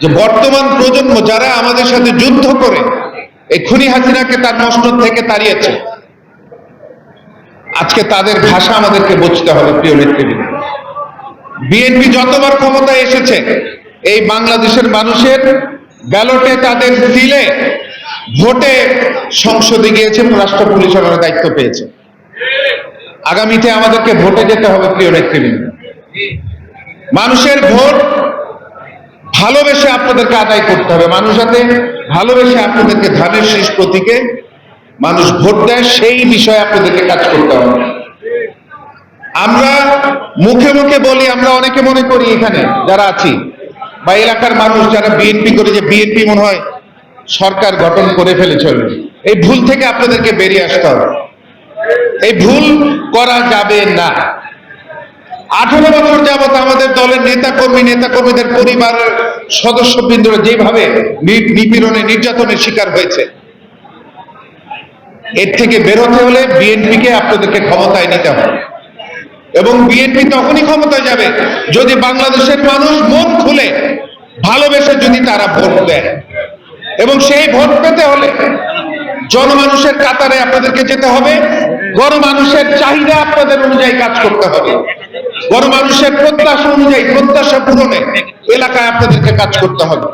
যে বর্তমান প্রজন্ম যারা আমাদের সাথে যুদ্ধ করে, এই খুনি হাসিনাকে তার মসনদ থেকে তাড়িয়েছে। আজকে তাদের ভাষা আমাদেরকে বুঝতে হবে, প্রিয় নেতৃবৃন্দ। বিএনপি যতবার ক্ষমতায় এসেছে, এই বাংলাদেশের মানুষের ব্যালটে তাদের সিলে ভোটে সংসদে গিয়েছে, রাষ্ট্র পরিচালনার দায়িত্ব পেয়েছে। আগামীতে আমাদেরকে ভোটে যেতে হবে, প্রিয় নেতৃবৃন্দ। মানুষের ভোট ভালোবেসে আপনাদেরকে আদায় করতে হবে। মানুষ যাতে ভালোবেসে আপনাদেরকে ধানের শীষ প্রতীকে মানুষ ভোট দেয়, সেই বিষয়ে আপনাদেরকে কাজ করতে হবে। আমরা মুখে মুখে বলি, আমরা অনেকে মনে করি এখানে যারা আছি, বা এলাকার মানুষ যারা বিএনপি করে, যে বিএনপি মনে হয় সরকার গঠন করে ফেলেছে already। এই ভুল থেকে আপনাদেরকে বেরিয়ে আসতে হবে। এই ভুল করা যাবে না। আঠারো বছর যাবত আমাদের দলের নেতা কর্মী নেতা কর্মীদের পরিবারের সদস্যবৃন্দরা যেভাবে নিপীড়নে, নির্যাতনের শিকার হয়েছে, এর থেকে বেরোতে হলে বিএনপিকে আপনাদেরকে ক্ষমতায় নিতে হবে। এবং বিএনপি তখনই ক্ষমতায় যাবে যদি বাংলাদেশের মানুষ মন খুলে ভালোবেসে যদি তারা ভোট দেয়। এবং সেই ভোট পেতে হলে জনমানুষের কাতারে আপনাদেরকে যেতে হবে, গণমানুষের চাহিদা আপনাদের অনুযায়ী কাজ করতে হবে। গণমানুষের প্রত্যাশা অনুযায়ী প্রত্যাশা পূরণে এলাকায় আপনাদেরকে কাজ করতে হবে।